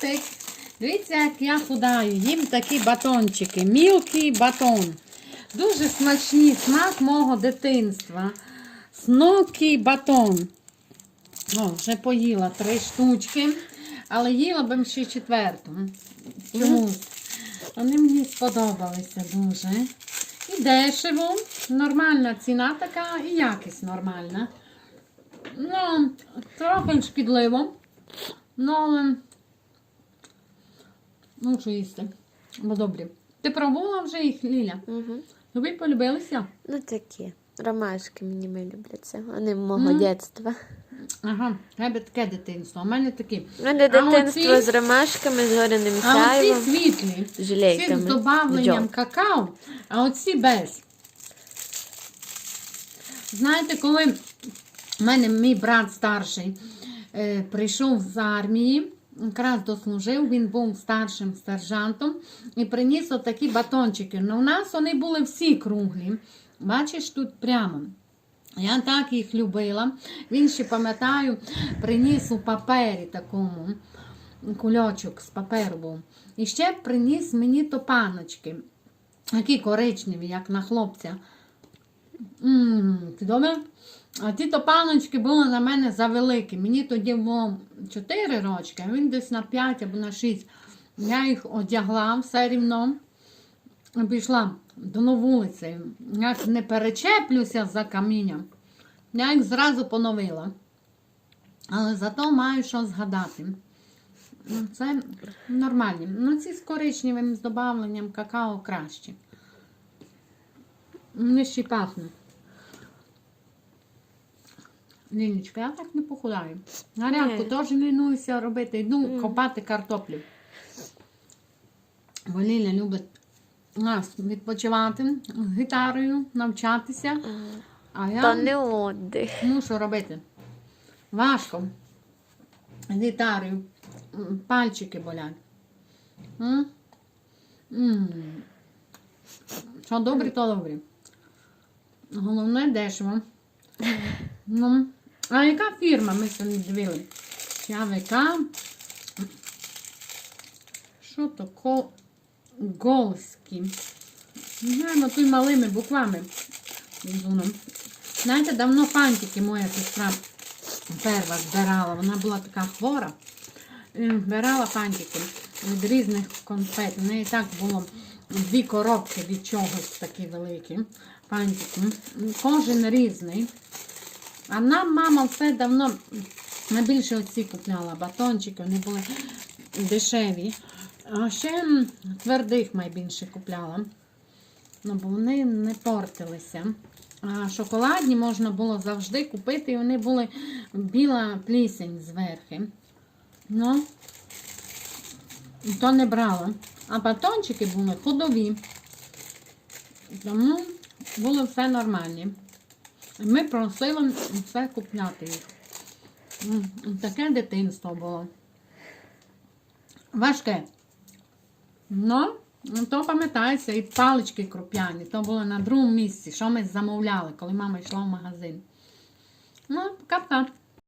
Привітик! Дивіться, як я худаю. Їм такі батончики. Мілкий батон. Дуже смачні смак мого дитинства. Снокі батон. О, вже поїла три штучки, але їла б ще четверту. Чомусь. Вони мені сподобалися дуже. І дешево, нормальна ціна така, і якість нормальна. Ну, трохи шкідливо. Ну, але ну, що їсти. Бо добрі. Ти пробувала вже їх, Ліля? Угу. Тобі полюбилися? Ну такі. Ромашки мені ми любляться. Вони мого Мгм. дитинства. Ага, в тебе таке дитинство, в мене такі. У мене А дитинство оці- з ромашками, з горяним А оці світлі, з ці з добавленням какао, а оці без. Знаєте, коли в мене мій брат старший е, прийшов з армії, якраз дослужив, він був старшим сержантом і приніс отакі батончики. Ну, у нас вони були всі круглі. Бачиш, тут прямо. Я так їх любила. Він ще, пам'ятаю, приніс у папері такому кульочок з паперу був. І ще приніс мені топаночки. Такі коричневі, як на хлопця. Ммм, добре? А ті топаночки були на мене завеликі. Мені тоді було 4 рочки, а він десь на 5 або на 6. Я їх одягла все рівно. Пішла до вулиці. Як не перечеплюся за камінням. Я їх зразу поновила. Але зато маю що згадати. Ну, Це нормальні. Ну, ці з коричневим з додавленням какао краще. Вони ще пахнуть. Лінічка, я так не похудаю. Гарянку Ні. теж лінуюся робити. Йду Мгм. копати картоплю. Бо Ліля любить нас відпочивати з гітарою, навчатися. А я... То не отдих. Ну, що робити? Важко. З гітарою. Пальчики болять. М? М. Що добрі, то добрі. Головне дешево. Ну, а яка фірма ми самі дивили? Чи АВК? Що то ко... Голські. Не знаю, ну, тут малими буквами. Знаєте, давно фантики моя сестра перша збирала. Вона була така хвора. Збирала фантики від різних конфет. У неї так було дві коробки від чогось такі великі. Фантики. Кожен різний. А нам мама все давно найбільше оці купляла. Батончики, вони були дешеві. А ще твердих найбільше купляла. Ну, бо вони не портилися. А шоколадні можна було завжди купити, і вони були біла плісень зверху. Ну, то не брала. А батончики були ходові. Тому було все нормальні. Ми просили все купляти їх. Таке дитинство було. Важке. Ну, ну, то пам'ятається, і палички круп'яні. То було на другому місці, що ми замовляли, коли мама йшла в магазин. Ну, капка.